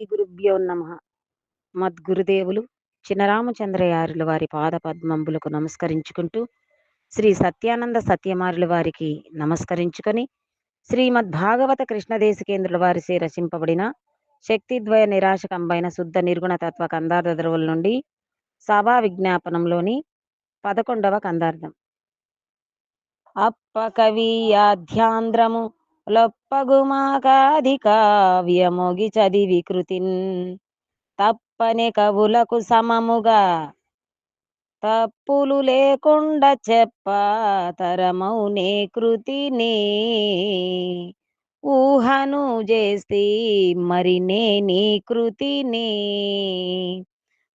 శ్రీ గురుభ్యో నమ. మద్గురుదేవులు చినరామచంద్రయారుల వారి పాద పద్మంబులకు నమస్కరించుకుంటూ శ్రీ సత్యానంద సత్యమారుల వారికి నమస్కరించుకొని శ్రీమద్ భాగవత కృష్ణదేశికేంద్రుల వారిసే రచింపబడిన శక్తిద్వయ నిరాశకంబైన శుద్ధ నిర్గుణ తత్వ కందార్థ ధ్రువుల నుండి సభా విజ్ఞాపనంలోని పదకొండవ కందార్థం. అప్పకవీయాధ్యాంధ్రము లొప్పగుమాకాది కావ్యమోగి చదివి కృతిన్ తప్పని కవులకు సమముగా తప్పులు లేకుండా చెప్ప తరమౌనే కృతిని. ఊహను చేసి మరి నీ కృతిని.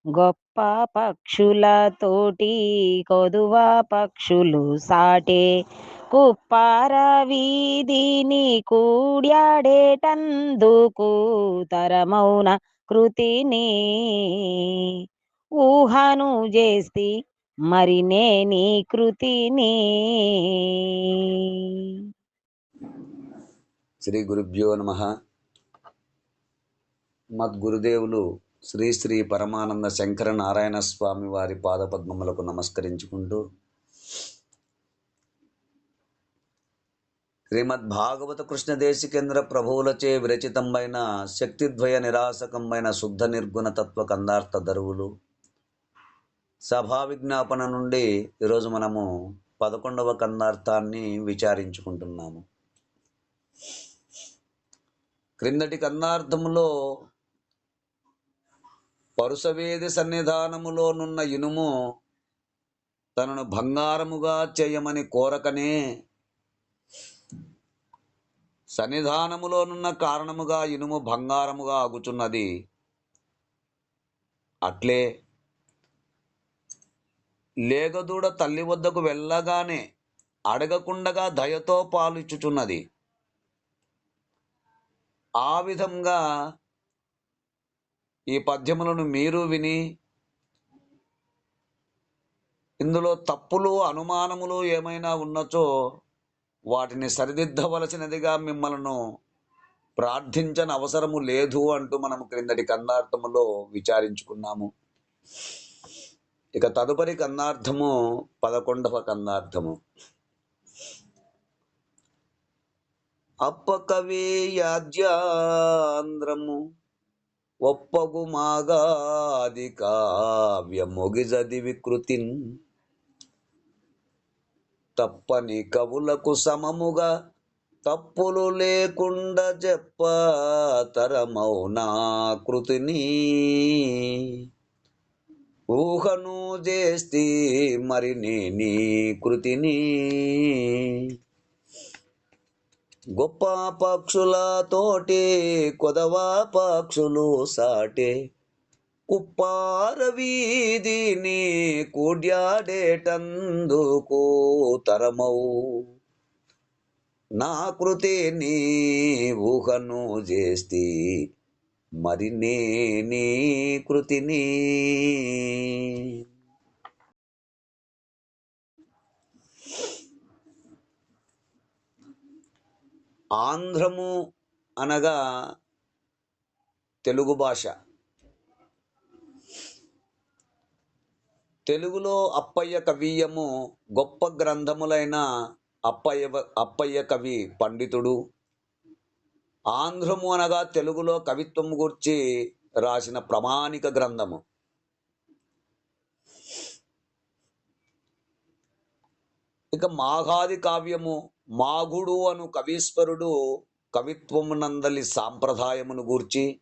గొప్ప పక్షులతోటి కొదువ పక్షులు సాటే. కుప్పార వీధిని కూడాడేటందుకు తరమౌన కృతిని. ఊహను చేస్తి మరి నేని కృతిని. శ్రీ గురుభ్యో నమ. మద్గురుదేవులు శ్రీ శ్రీ పరమానంద శంకర నారాయణ స్వామి వారి పాదపద్మములకు నమస్కరించుకుంటూ శ్రీమద్ భాగవత కృష్ణ దేశికేంద్ర ప్రభువులచే విరచితమైన శక్తిద్వయ నిరాసకమైన శుద్ధ నిర్గుణ తత్వ కందార్థ దరువులు సభా విజ్ఞాపన నుండి ఈరోజు మనము పదకొండవ కందార్థాన్ని విచారించుకుంటున్నాము. క్రిందటి కందార్థములో పరుసవేది సన్నిధానములోనున్న ఇనుము తనను బంగారముగా చేయమని కోరకనే సన్నిధానములోనున్న కారణముగా ఇనుము బంగారముగా ఆగుచున్నది. అట్లే లేగదూడ తల్లి వద్దకు వెళ్ళగానే అడగకుండగా దయతో పాలిచ్చుచున్నది. ఆ విధంగా ఈ పద్యములను మీరు విని ఇందులో తప్పులు అనుమానములు ఏమైనా ఉన్నచో వాటిని సరిదిద్దవలసినదిగా మిమ్మలను ప్రార్థించని అవసరము లేదు అంటూ మనము క్రిందటి కందార్థములో విచారించుకున్నాము. ఇక తదుపరి కందార్థము పదకొండవ కందార్థము అప్పకవే యాజ్యాంధ్రము ఒప్పగు మాగాది కావ్యమొగిజది వికృతిన్. తప్పని కవులకు సమముగా తప్పులు లేకుండా చెప్ప తరమౌనా కృతిని. ఊహను చేస్తే మరి నీ కృతిని. గొప్ప పక్షుల తోటే కొదవా పక్షులు సాటే. కుప్పార వీధిని కూడ్యాడేటందుకు తరమౌ. నా కృతిని ఊహను చేస్తి మరి నీ కృతిని. ఆంధ్రము అనగా తెలుగు భాష. తెలుగులో అప్పయ్య కవీయము గొప్ప గ్రంథములైన అప్పయ్య అప్పయ్య కవి పండితుడు. ఆంధ్రము అనగా తెలుగులో కవిత్వము గురించి రాసిన ప్రామాణిక గ్రంథము. ఇక మాఘాది కావ్యము మాఘుడు అను కవీశ్వరుడు కవిత్వమునందలి సాంప్రదాయమును గూర్చి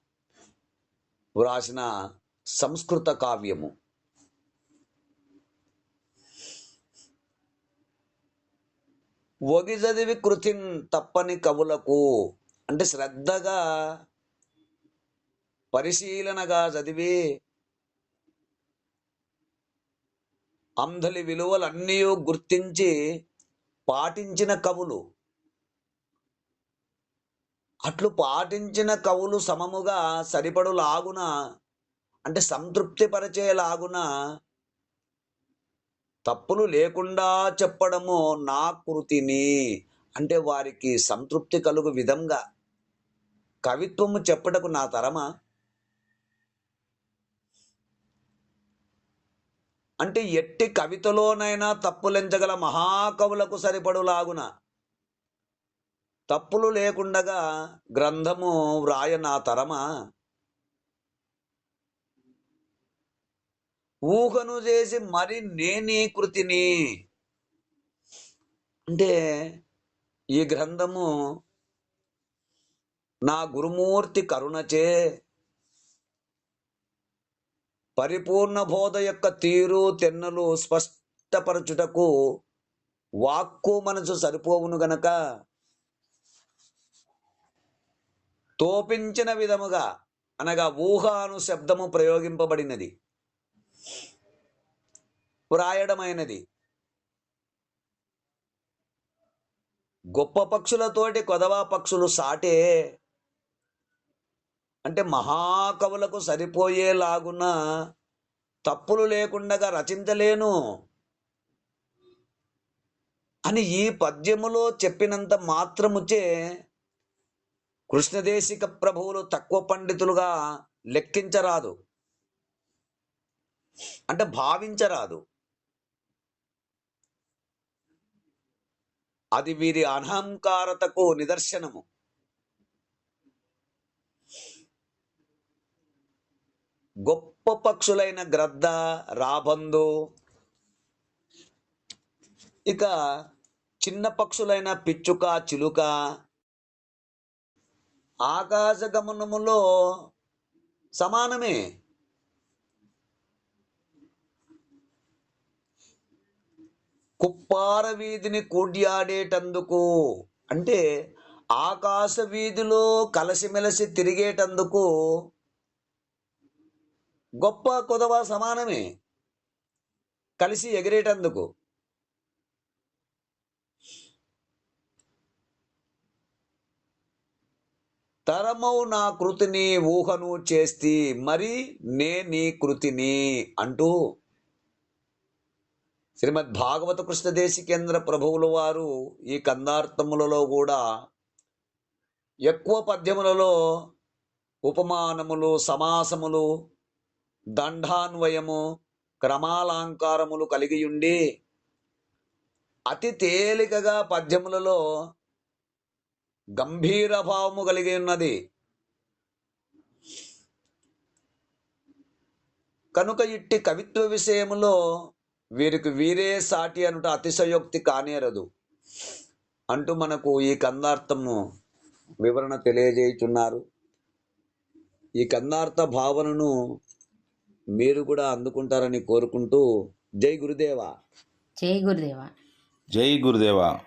వ్రాసిన సంస్కృత కావ్యము. ఒగి చదివి కృతిన్ తప్పని కవులకు అంటే శ్రద్ధగా పరిశీలనగా చదివి అంధలి విలువలన్నీ గుర్తించి పాటించిన కవులు. అట్లు పాటించిన కవులు సమముగా సరిపడు లాగున అంటే సంతృప్తి పరిచేలాగున తప్పులు లేకుండా చెప్పడము నా కృతిని అంటే వారికి సంతృప్తి కలుగు విధంగా కవిత్వము చెప్పటకు నా తరమా? అంటే ఎట్టి కవితలోనైనా తప్పులెంచగల మహాకవులకు సరిపడులాగున. తప్పులు లేకుండగా గ్రంథము వ్రాయ నా తరమా? ఊహను చేసి మరి నేనీ కృతిని? అంటే ఈ గ్రంథము నా గురుమూర్తి కరుణచే పరిపూర్ణ బోధ యొక్క తీరు తెన్నలు స్పష్టపరచుటకు వాక్కు మనసు సరిపోవును గనక తోపించిన విధముగా అనగా ఊహాను శబ్దము ప్రయోగింపబడినది. వ్రాయడమైనది. గొప్ప పక్షులతోటి కొదవా పక్షులు సాటే అంటే మహాకవులకు సరిపోయేలాగున తప్పులు లేకుండా రచించలేను అని ఈ పద్యములో చెప్పినంత మాత్రముచే కృష్ణదేశిక ప్రభువులు తక్కువ పండితులుగా లెక్కించరాదు. అంటే భావించరాదు. అది వీరి అహంకారతకు నిదర్శనము. గొప్ప పక్షులైన గ్రద్ద రాబందు. ఇక చిన్న పక్షులైన పిచ్చుక చిలుక. ఆకాశ గమనములో సమానమే. కుప్పార వీధిని కూడ్యాడేటందుకు అంటే ఆకాశ వీధిలో కలసిమెలసి తిరిగేటందుకు గొప్ప కొదవ సమానమే. కలిసి ఎగిరేటందుకు. తరమౌ నా కృతిని ఊహను చేస్తి మరి నే నీ కృతిని అంటూ. శ్రీమద్ భాగవత కృష్ణ దేశికేంద్ర ప్రభువుల వారు ఈ కందార్థములలో కూడా ఎక్కువ పద్యములలో ఉపమానములు సమాసములు దండాన్వయము క్రమాలంకారములు కలిగి ఉండి అతి తేలికగా పద్యములలో గంభీర భావము కలిగి ఉన్నది. కనుక ఇట్టి కవిత్వ విషయములో వీరికి వీరే సాటి అనుట అతిశయోక్తి కానేరదు. అంటూ మనకు ఈ కందార్థము వివరణ తెలియజేయుచున్నారు. ఈ కందార్థ భావనను మీరు కూడా అందుకుంటారని కోరుకుంటూ జై గురుదేవా. జై గురుదేవా. జై గురుదేవా.